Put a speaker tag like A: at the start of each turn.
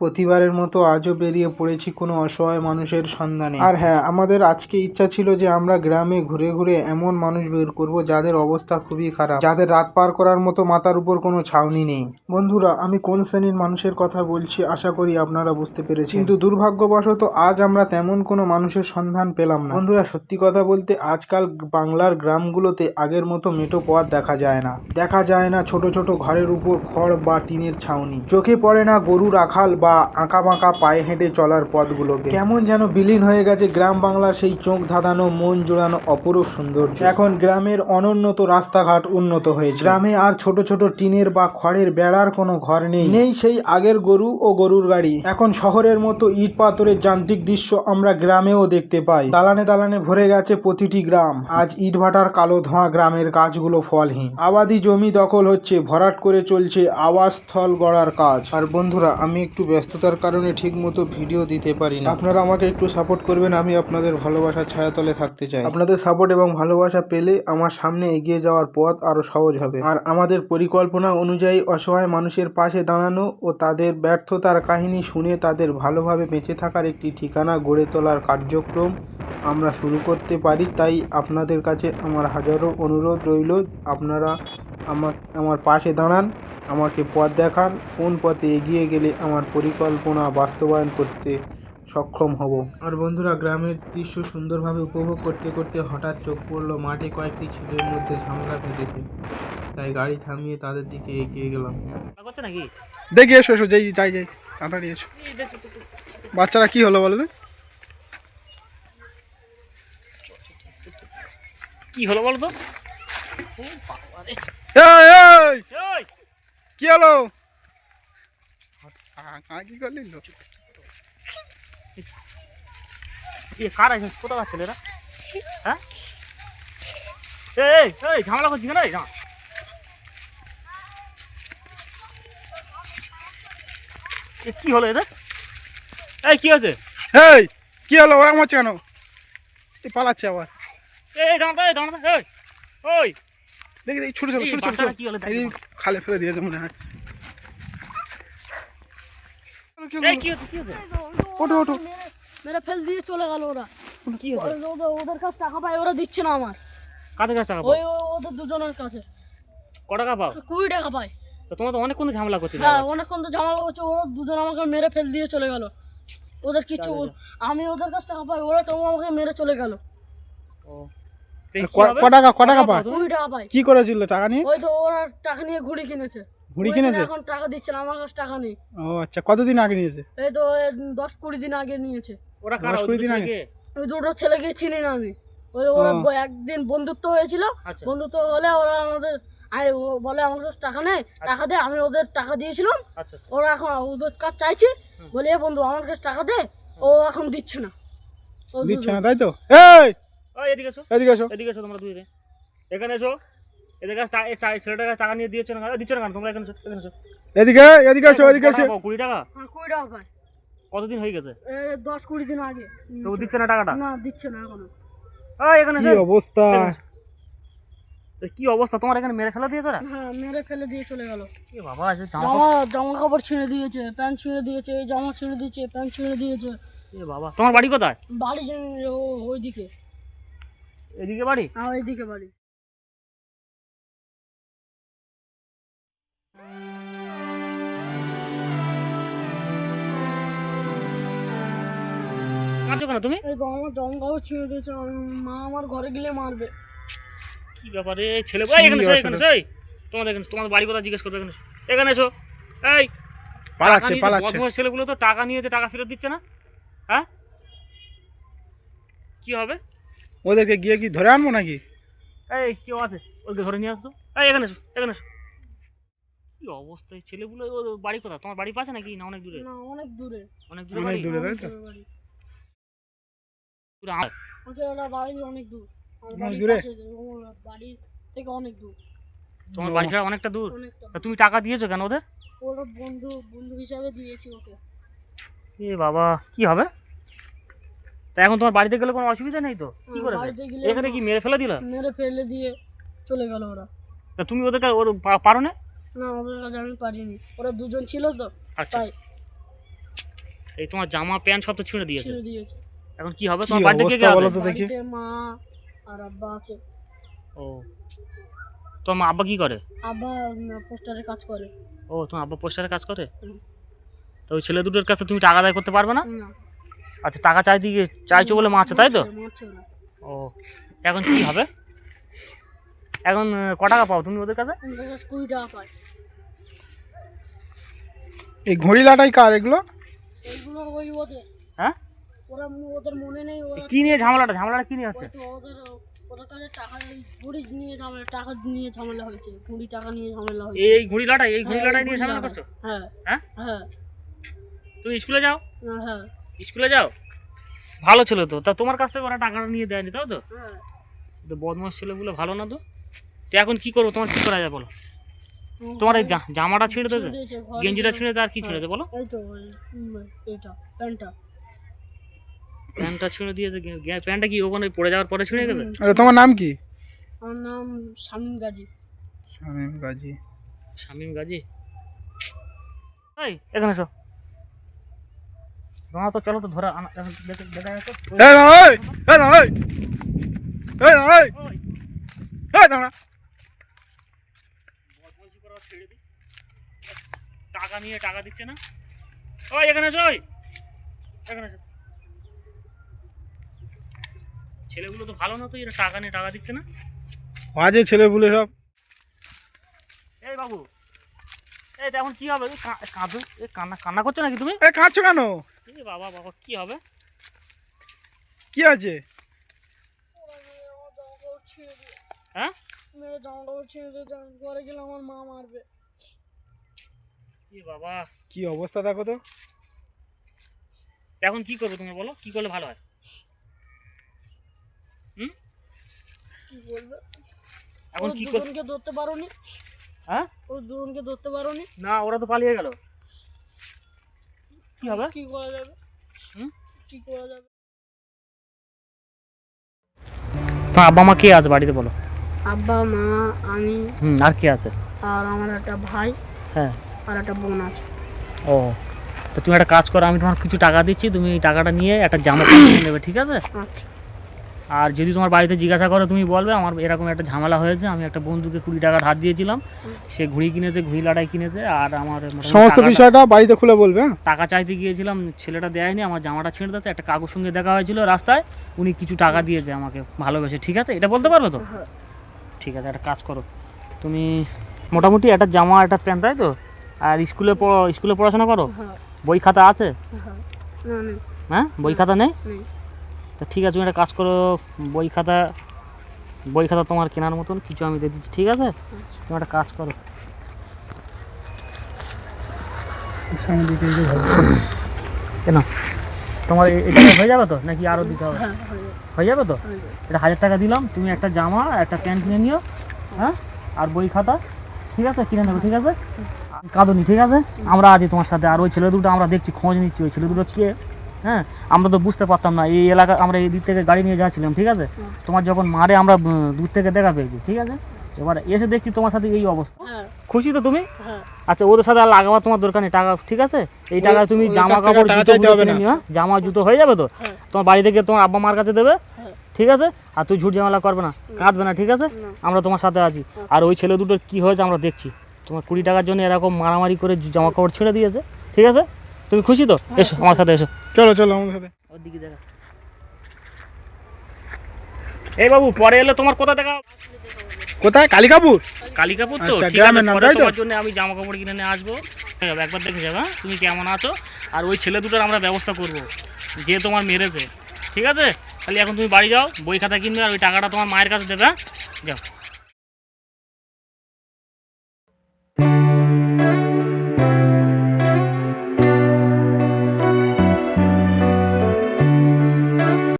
A: প্রতিবারের মতো আজও বেরিয়ে পড়েছি কোনো অসহায় মানুষের সন্ধানে। আর হ্যাঁ আমাদের আজকে ইচ্ছা ছিল যে আমরা গ্রামে ঘুরে ঘুরে এমন মানুষ বের করব যাদের অবস্থা খুবই খারাপ, যাদের রাত পার করার মতো মাথার উপর কোনো ছাউনি নেই। বন্ধুরা, আমি কোন শ্রেণির মানুষের কথা বলছি আশা করি আপনারা বুঝতে পেরেছি কিন্তু দুর্ভাগ্যবশত আজ আমরা তেমন কোনো মানুষের সন্ধান পেলাম না। বন্ধুরা, সত্যি কথা বলতে আজকাল বাংলার গ্রামগুলোতে আগের মতো মেঠো পথ দেখা যায় না। দেখা যায় না ছোট ছোট ঘরের উপর খড় বা টিনের ছাউনি। চোখে পড়ে না গরু রাখাল বা আঁকা বাঁকা পায়ে হেঁটে চলার পথগুলোকে। কেমন যেন বিলীন হয়ে গেছে গ্রাম বাংলার সেই চোখ ধাঁধানো, মন জোড়ানো অপরূপ সৌন্দর্য। এখন গ্রামের অনুন্নত রাস্তাঘাট উন্নত হয়েছে। গ্রামে আর ছোট ছোট টিনের বা খড়ের বেড়ার কোনো ঘর নেই। নেই সেই আগের গরু ও গরুর গাড়ি এখন শহরের মতো ইট পাথরের যান্ত্রিক দৃশ্য আমরা গ্রামেও দেখতে পাই। দালানে দালানে ভরে গেছে প্রতিটি গ্রাম। আজ ইটভাটার কালো ধোঁয়া গ্রামের গাছগুলো ফলহীন। আবাদি জমি দখল হচ্ছে, ভরাট করে চলছে আবাসস্থল গড়ার কাজ। আর বন্ধুরা, আমি একটু ব্যস্ততার কারণে ঠিক মতো ভিডিও দিতে পারি না। আপনারা আমাকে একটু সাপোর্ট করবেন, আমি আপনাদের ভালোবাসার ছায়াতলে থাকতে চাই। আপনাদের সাপোর্ট এবং ভালোবাসা পেলে আমার সামনে এগিয়ে যাওয়ার পথ আরও সহজ হবে। আর আমাদের পরিকল্পনা অনুযায়ী অসহায় মানুষের পাশে দাঁড়ানো ও তাদের ব্যর্থতার কাহিনী শুনে তাদের ভালোভাবে বেঁচে থাকার একটি ঠিকানা গড়ে তোলার কার্যক্রম আমরা শুরু করতে পারি, তাই আপনাদের কাছে আমার হাজারো অনুরোধ রইল। আপনারা আমার আমার পাশে দাঁড়ান আমাকে পথ দেখান কোন পথে এগিয়ে গেলে আমার পরিকল্পনা বাস্তবায়ন করতে সক্ষম হব। আর বন্ধুরা গ্রামের দৃশ্য সুন্দরভাবে উপভোগ করতে করতে হঠাৎ চোখ পড়ল মাঠে কয়েকটি ছেলের মধ্যে ঝামেলা বেঁধেছে। তাই গাড়ি থামিয়ে তাদের দিকে এগিয়ে গেলাম।
B: নাকি?
C: দেখি এসো এসো যাই যাই যাই তাড়াতাড়ি এসো। বাচ্চারা কি হলো বলো
B: কি হলো বলো তো?
C: কি হলো? কি করলি
B: কার আছে কোথাকার ছেলেরা? হ্যাঁ? এই এই ঝামেলা করছি কেন? এই না এ কি হলো এদের? এই কি হয়েছে?
C: এই কি হলো? ওরা মারছে কেন? এই পালাচ্ছে আবার।
B: এই দাঁড়া এই দাঁড়া এই ওই।
C: দেখি দেখি ছোট ছোট ছোট ছোট। খালে ফেলে দিয়েছে মনে হয়। ওঠো ওঠো।
D: মেরে- ফেল দিয়ে চলে গেল ওরা।
B: কি
D: ওদের ওদের কাছে টাকা পায় ওরা দিচ্ছে না আমার।
B: কাদের কাছে টাকা
D: ওই ও- ওদের দুজনের কাছে।
B: ক টাকা পাও?
D: কুড়ি টাকা পায়।
B: তো তোমার তো অনেকক্ষণ ঝামেলা করছে
D: হ্যাঁ অনেকক্ষণ তো ঝামেলা করছে ওরা দুজন আমাকে মেরে ফেল দিয়ে চলে গেল। ওদের কিছু আমি ওদের কাছে টাকা পাই ওরা তো আমাকে মেরে চলে গেল।
C: ক টাকা ক টাকা পায়?
D: কুড়ি টাকা পাই
C: কি করেছিল টাকা নিয়ে?
D: ওই তো ওরা টাকা নিয়ে ঘুড়ি কিনেছে।
C: ঘুড়ি কিনেছে?
D: এখন টাকা দিচ্ছে না আমার কাছে টাকা নেই।
C: ও আচ্ছা কতদিন আগে নিয়েছে?
D: এই তো দশ কুড়ি দিন আগে নিয়েছে।
B: ওরা কারা
C: কুড়ি দিন আগে?
D: ওই দুটো ছেলেকে চিনি না আমি। ওই ওরা একদিন বন্ধুত্ব হয়েছিল।
B: আচ্ছা।
D: বন্ধুত্ব হলে ওরা আমাদের আয় ও বলে আমার কাছে টাকা নেই টাকা দে আমি ওদের টাকা দিয়েছিলাম।
B: আচ্ছা আচ্ছা।
D: ওরা এখন ওদের কাজ চাইছে। বলে বন্ধু আমার কাছে টাকা দে ও এখন দিচ্ছে না। ও
C: দিচ্ছে না তাই তো? এই!
B: এদিকে এসো।
C: এদিকে এসো।
B: এদিকে এসো তোমরা দুই এখানে এসো। এদের কাছে টা- এই চা- ছেলেটার কাছে টাকা নিয়ে দিয়েছ না? দিচ্ছ না তোমরা এখানে এখানে এসো।
C: এদিকে এদিকে এসো এদিকে এসো।
B: কুড়ি টাকা?
D: হ্যাঁ কুড়ি টাকা
B: কতদিন হয়ে গেছে?
D: এ দশ কুড়ি দিন আগে।
B: তো দিচ্ছে না টাকাটা?
D: না দিচ্ছে না
B: এখনও। এখানে
C: কি
B: এসো।
C: অবস্থা?
B: কি অবস্থা? তোমার এখানে মেরে ফেলা দিয়েছ
D: হ্যাঁ মেরে ফেলে দিয়ে চলে গেল।
B: এ বাবা জামা
D: জামা কাপড় ছিঁড়ে দিয়েছে প্যান্ট ছিঁড়ে দিয়েছে এই জামা ছিঁড়ে দিয়েছে প্যান্ট ছিঁড়ে দিয়েছে।
B: এ বাবা তোমার বাড়ি কোথায়?
D: বাড়ি ওইদিকে।
B: এদিকে বাড়ি?
D: হ্যাঁ ওইদিকে বাড়ি।
B: কাঁদছো কেন তুমি?
D: এই জামা জামা ছিঁড়ে দিয়েছে মা আমার ঘরে গেলে মারবে।
B: কি ব্যাপারে? ছেলে এই এখানে এসো এখানে এসো তোমাদের এখানে তোমাদের বাড়ি কোথায় জিজ্ঞেস করবে এখানে এসো। এখানে এসো এই।
C: পালাচ্ছে পালাচ্ছে।
B: বদমাশ ছেলেগুলো তো টাকা নিয়েছে টাকা ফেরত দিচ্ছে না? হ্যাঁ? কি হবে?
C: ওদেরকে গিয়ে কি ধরে আনব নাকি?
B: এই কেউ আছে? ওকে ধরে নিয়ে আসো। এই এখানে এসো এখানে এসো। কি অবস্থা ছেলেগুলো ও বাড়ি কোথায়? তোমার বাড়ি পাশে নাকি না অনেক দূরে?
D: না অনেক দূরে।
B: অনেক দূরে
C: অনেক
B: বাড়ি?
C: দূরে তাই
D: অনেক
C: তো
D: দূরে বাড়ি
B: দূরে
D: ওরা বাড়ি অনেক দূর।
C: অনেক দূরে?
D: বাড়ি থেকে অনেক দূর।
B: তোমার বাড়ি ছাড়া অনেকটা দূর? তা তুমি টাকা দিয়েছ কেন ওদের?
D: ওর বন্ধু বন্ধু হিসাবে দিয়েছি ওকে।
B: এ বাবা কি হবে? তা এখন তোমার বাড়িতে গেলে কোনো অসুবিধা নেই তো? কি করে
D: বাড়িতে গেলে
B: এখানে কি মেরে ফেলে দিল?
D: মেরে ফেলে দিয়ে চলে গেল ওরা।
B: তা তুমি ওদের কাছে ওর পা- পারো না?
D: না ওদের কাছে আমি পারিনি। ওরা দুজন ছিল তো
B: আচ্ছা।
D: তাই।
B: এই তোমার জামা প্যান্ট সব তো ছিঁড়ে দিয়েছে।
D: ছেড়ে দিয়েছে।
B: এখন কি হবে? তোমার বাড়িতে কে কে
C: অবস্থা
B: আছে?
C: বলো তো দেখি।
D: বাড়িতে মা আর আব্বা আছে।
B: ও। তোমার আব্বা কি করে?
D: আব্বা পোস্টারে কাজ করে।
B: ও তোমার আব্বা পোস্টারে কাজ করে?
D: হুম।
B: তো ওই ছেলে দুটোর কাছে তুমি টাকা আদায় করতে পারবে না?
D: না।
B: আচ্ছা টাকা চাই দিয়ে চাইছো বলে মারছে তাই তো? ও এখন কি হবে? এখন ক টাকা পাও তুমি ওদের কাছে?
D: ওদের কাছে কুড়ি টাকা পায়।
C: এই ঘড়িলাটাই কার এগুলো?
D: এইগুলো ওই ওদের।
B: হ্যাঁ?
D: ওরা ম- ওদের মনে নেই ওরা
B: কি নিয়ে ঝামেলাটা? ঝামেলাটা কি নিয়ে হচ্ছে?
D: ওদের ওদের কাছে টাকা এই ঘুড়ি নিয়ে ঝামেলা টাকা নিয়ে ঝামেলা হয়েছে কুড়ি টাকা নিয়ে ঝামেলা হয়েছে।
B: এই ঘুড়ি লাটাই এই ঘুড়ি
D: হ্যাঁ,
B: লাটাই নিয়ে
D: ঘুড়ি
B: ঝামেলা করছ?
D: হ্যাঁ
B: হ্যাঁ?
D: হ্যাঁ।
B: তুমি স্কুলে যাও?
D: হ্যাঁ।
B: স্কুলে যাও? ভালো ছিল তো। তা তোমার কাছ থেকে ওরা টাকাটা নিয়ে দেয়নি তাও তো?
D: হ্যাঁ।
B: তো বদমাস ছেলেগুলো ভালো না তো? তো এখন কি করব? তোমার কি করা যায় বলো? তোমার এই জামাটা ছিঁড়ে দেবে?
D: দিয়েছে,
B: গেঞ্জিটা ছিঁড়ে আর কি ছিঁড়েছে বলো?
D: এটা প্যান্টটা।
B: প্যান্টটা ছিঁড়ে দিয়েছে প্যান্টটা কি ওখানে পড়ে যাওয়ার পরে ছিঁড়ে গেছে?
C: আচ্ছা তোমার নাম কি?
D: আমার নাম শামীম গাজী।
C: শামীম গাজী।
B: শামিম গাজী? এই এখানে এসো। তোমার তো চলো তো ধরা আনা- দেখা তো।
C: দাঁড়া।
B: টাকা নিয়ে টাকা দিচ্ছে না? ওই এখানে ওই। এখানে এসো। ছেলেগুলো তো ভালো না তো এরা টাকা নিয়ে টাকা দিচ্ছে না?
C: বাজে ছেলে বলে সব।
B: এই বাবু এই তো এখন কি হবে? কাঁদু কান্না কান্না করছ নাকি তুমি?
C: এ কাঁদছো কেন?
B: বাবা বাবা কি হবে?
C: কি আছে?
B: হ্যাঁ?
D: মেরে জামা কাপড় ছিঁড়ে দিয়ে ঘরে গেলে আমার মা মারবে।
B: বাবা?
C: কি অবস্থা দেখো তো।
B: এখন কি করব তুমি বলো? কি করলে ভালো হয়? হুম?
D: কি বলবে?
B: এখন কি
D: ধরতে পারোনি।
B: হ্যাঁ?
D: ও দুজনকে ধরতে পারোনি।
B: না ওরা তো পালিয়ে গেল। কি হবে?
D: কি করা যাবে?
B: হুম?
D: কি করা যাবে?
B: তো আব্বা মা কে আছে বাড়িতে বলো?
D: আব্বা মা আমি
B: হুম আর কে আছে?
D: আর আমার একটা ভাই
B: হ্যাঁ।
D: আর একটা বোন আছে।
B: ও তো তুমি একটা কাজ করো আমি তোমার কিছু টাকা দিচ্ছি তুমি এই টাকাটা নিয়ে একটা জামা প্যান্ট কিনে নেবে ঠিক আছে?
D: আচ্ছা।
B: আর যদি তোমার বাড়িতে জিজ্ঞাসা করো তুমি বলবে আমার এরকম একটা ঝামেলা হয়েছে আমি একটা বন্ধুকে কুড়ি টাকা ধার দিয়েছিলাম সে ঘুড়ি কিনেছে ঘুড়ি লাটাই কিনেছে আর আমার
C: সমস্ত বিষয়টা বাড়িতে খুলে বলবে হ্যাঁ?
B: টাকা চাইতে গিয়েছিলাম ছেলেটা দেয়নি আমার জামাটা ছিঁড়ে দিয়েছে একটা কাকুর সঙ্গে দেখা হয়েছিল রাস্তায় উনি কিছু টাকা দিয়েছে আমাকে ভালোবেসে ঠিক আছে? এটা বলতে পারবে তো?
D: হ্যাঁ।
B: ঠিক আছে একটা কাজ করো। তুমি মোটামুটি একটা জামা একটা প্যান্ট তাই তো? আর স্কুলে পড়ো স্কুলে পড়াশোনা করো?
D: হ্যাঁ।
B: বই খাতা আছে?
D: হ্যাঁ।
B: হ্যাঁ? বই খাতা নেই। তা ঠিক আছে তুমি একটা কাজ করো বই খাতা বই খাতা তোমার কেনার মতন কিছু আমি দিয়ে দিচ্ছি ঠিক আছে? তুমি একটা কাজ করো। কেন? তোমার এটা হয়ে যাবে তো? নাকি আরও দিতে হবে?
D: হ্যাঁ যাবে,
B: তো? এটা হাজার টাকা দিলাম তুমি একটা জামা একটা প্যান্ট কিনে নিও হ্যাঁ? আর বই খাতা ঠিক আছে? কিনে নেব ঠিক আছে? কাঁদনি ঠিক আছে? আমরা আছি তোমার সাথে আর ওই ছেলে দুটো আমরা দেখছি খোঁজ নিচ্ছি ওই ছেলে দুটো কে? হ্যাঁ আমরা তো বুঝতে পারতাম না এই এলাকা আমরা এই দিক থেকে গাড়ি নিয়ে যাচ্ছিলাম ঠিক আছে? তোমার যখন মারে আমরা দূর থেকে দেখা পেয়েছি ঠিক আছে? এবার এসে দেখছি তোমার সাথে এই অবস্থা।
D: হ্যাঁ।
B: খুশি তো তুমি?
D: হ্যাঁ।
B: আচ্ছা ওদের সাথে আর লাগাবার তোমার দরকার নেই টাকা ঠিক আছে? এই টাকা তুমি জামা কাপড় জুতো। হ্যাঁ? জামা জুতো হয়ে যাবে তো। তোমার বাড়ি থেকে তোমার আব্বা মার কাছে দেবে। ঠিক আছে? আর তুই ঝুট ঝামেলা করবে না কাঁদবে না ঠিক আছে? আমরা তোমার সাথে আছি। আর ওই ছেলে দুটোর কি হয়েছে আমরা দেখছি। তোমার কুড়ি টাকার জন্য এরকম মারামারি করে জামা কাপড় ছেড়ে দিয়েছে ঠিক আছে? তুমি খুশি তো? এসো আমার সাথে এসো।
C: চলো চলো আমাদের সাথে।
B: ওর দিকে দেখা। এই বাবু পরে এলে তোমার কোথা দেখা
C: কোথায়? কালিকাপুর?
B: কালিকাপুর তো
C: আচ্ছা,
B: ঠিক আছে
C: গ্রামের নাম,
B: পরে
C: তাই তো?
B: তোমার জন্য আমি জামা কাপড় কিনে নিয়ে আসব। ঠিক আছে, একবার দেখে যাবে হ্যাঁ? তুমি কেমন আছো? আর ওই ছেলে দুটোর আমরা ব্যবস্থা করব যে তোমার মেরেছে। ঠিক আছে? তাহলে এখন তুমি বাড়ি যাও বই খাতা কিনবে আর ওই টাকাটা তোমার মায়ের কাছে দেবে হ্যাঁ? যাও।